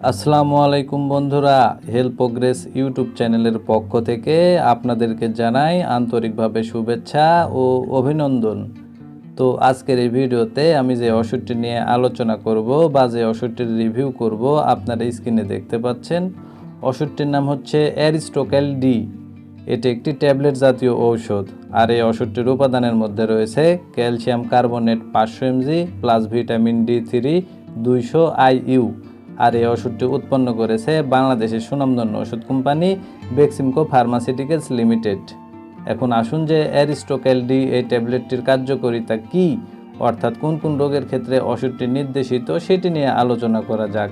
আসসালামু আলাইকুম বন্ধুরা হেল্প প্রোগ্রেস ইউটিউব চ্যানেলের পক্ষ থেকে আপনাদেরকে জানাই আন্তরিকভাবে শুভেচ্ছা ও অভিনন্দন। তো আজকের এই ভিডিওতে আমি যে ওষুধটি নিয়ে আলোচনা করব বা যে ওষুধটির রিভিউ করব, আপনারা স্ক্রিনে দেখতে পাচ্ছেন। ওষুধটির নাম হচ্ছে অ্যারিস্টোক্যাল ডি এটি একটি ট্যাবলেট জাতীয় ঔষধ। আর এই ওষুধটির উপাদানের মধ্যে রয়েছে ক্যালসিয়াম কার্বনেট পাঁচশো MG plus vitamin D three দুইশো আইইউ আর এই ওষুধটি উৎপন্ন করেছে বাংলাদেশের সুনামধন্য ওষুধ কোম্পানি বেক্সিমকো ফার্মাসিউটিক্যালস লিমিটেড এখন আসুন যে অ্যারিস্টোকেল ডি এই ট্যাবলেটটির কার্যকারিতা কী, অর্থাৎ কোন কোন রোগের ক্ষেত্রে ওষুধটি নির্দেশিত সেটি নিয়ে আলোচনা করা যাক।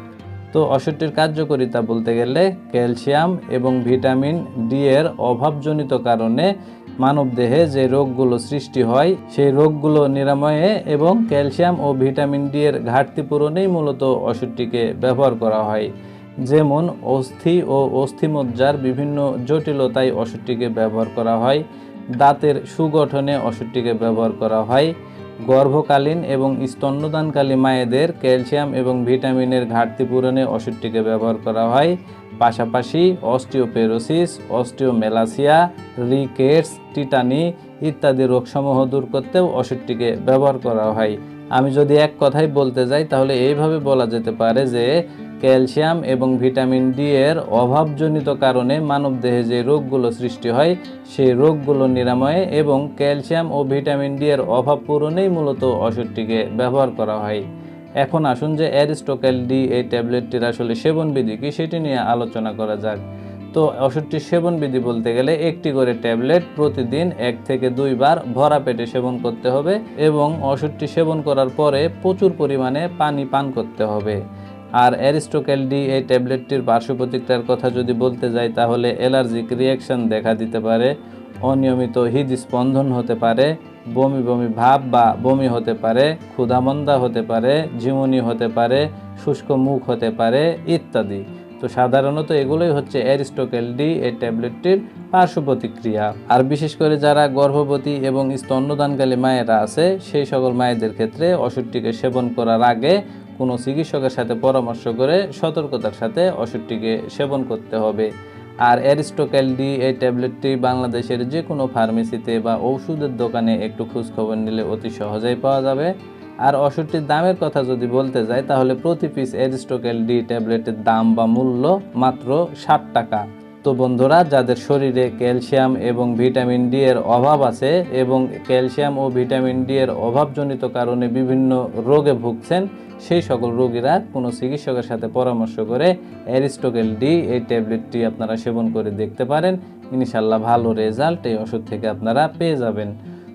তো ওষুধটির কার্যকারিতা বলতে গেলে ক্যালসিয়াম এবং ভিটামিন ডি এর অভাবজনিত কারণে মানবদেহে যে রোগগুলো সৃষ্টি হয়, সেই রোগগুলো নিরাময়ে এবং ক্যালসিয়াম ও ভিটামিন ডি এর ঘাটতি পূরণেই মূলত ওষুধটিকে ব্যবহার করা হয়। যেমন অস্থি ও অস্থিমজ্জার বিভিন্ন জটিলতায় ওষুধটিকে ব্যবহার করা হয়, দাঁতের সুগঠনে ওষুধটিকে ব্যবহার করা হয় গর্ভকালীন এবং স্তন্যদানকালী মায়েদের ক্যালসিয়াম এবং ভিটামিনের ঘাটতি পূরণে ওষুধটিকে ব্যবহার করা হয়। পাশাপাশি অস্টিওপেরোসিস, অস্টিওমেলাসিয়া, রিকেটস, টিটানি ইত্যাদি রোগসমূহ দূর করতেও ওষুধটিকে ব্যবহার করা হয়। আমি যদি এক কথাই বলতে যাই, তাহলে এইভাবে বলা যেতে পারে যে ক্যালসিয়াম এবং ভিটামিন ডি এর অভাবজনিত কারণে মানবদেহে যে রোগগুলো সৃষ্টি হয়, সেই রোগগুলো নিরাময়ে এবং ক্যালসিয়াম ও ভিটামিন ডি এর অভাব পূরণেই মূলত ওষুধটিকে ব্যবহার করা হয়। এখন আসুন যে অ্যারিস্টোক্যাল ডি এই ট্যাবলেটটির আসলে সেবনবিধি কি সেটি নিয়ে আলোচনা করা যাক। তো ওষুধটির সেবনবিধি বলতে গেলে একটি করে ট্যাবলেট প্রতিদিন এক থেকে দুইবার ভরা পেটে সেবন করতে হবে এবং ওষুধটি সেবন করার পরে প্রচুর পরিমাণে পানি পান করতে হবে। আর অ্যারিস্টোক্যাল ডি এই ট্যাবলেটটির পার্শ্ব প্রতিক্রিয়ার কথা যদি বলতে যাই, তাহলে অ্যালার্জিক রিয়াকশন দেখা দিতে পারে, অনিয়মিত হৃদস্পন্দন হতে পারে, বমি বমি ভাব বা বমি হতে পারে, ক্ষুধামন্দা হতে পারে, ঝিমুনি হতে পারে, শুষ্ক মুখ হতে পারে ইত্যাদি। তো সাধারণত এগুলোই হচ্ছে অ্যারিস্টোকেল ডি এই ট্যাবলেটটির পার্শ্ব প্রতিক্রিয়া। আর বিশেষ করে যারা গর্ভবতী এবং স্তন্যদানকালী মায়েরা আছে, সেই সকল মায়েদের ক্ষেত্রে ওষুধটিকে সেবন করার আগে কোনো চিকিৎসকের সাথে পরামর্শ করে সতর্কতার সাথে ওষুধটিকে সেবন করতে হবে। আর অ্যারিস্টোক্যাল ডি এই ট্যাবলেটটি বাংলাদেশের যে কোনো ফার্মেসিতে বা ওষুধের দোকানে একটু খোঁজখবর নিলে অতি সহজেই পাওয়া যাবে। আর ওষুধটির দামের কথা যদি বলতে যাই, তাহলে প্রতি পিস অ্যারিস্টোক্যাল ডি ট্যাবলেটের দাম বা মূল্য মাত্র ষাট টাকা। তো বন্ধুরা, যাদের শরীরে ক্যালসিয়াম এবং ভিটামিন ডি এর অভাব আছে এবং ক্যালসিয়াম ও ভিটামিন ডি এর অভাবজনিত কারণে বিভিন্ন রোগে ভুগছেন, সেই সকল রোগীরা কোনো চিকিৎসকের সাথে পরামর্শ করে অ্যারিস্টোকেল ডি, এই ট্যাবলেটটি আপনারা সেবন করে দেখতে পারেন। ইনশাল্লাহ ভালো রেজাল্ট এই ওষুধ থেকে আপনারা পেয়ে যাবেন।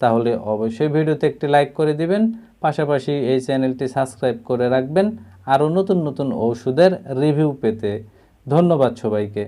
তাহলে অবশ্যই ভিডিওতে একটি লাইক করে দিবেন, পাশাপাশি এই চ্যানেলটি সাবস্ক্রাইব করে রাখবেন, আরও নতুন নতুন ওষুধের রিভিউ পেতে। ধন্যবাদ সবাইকে।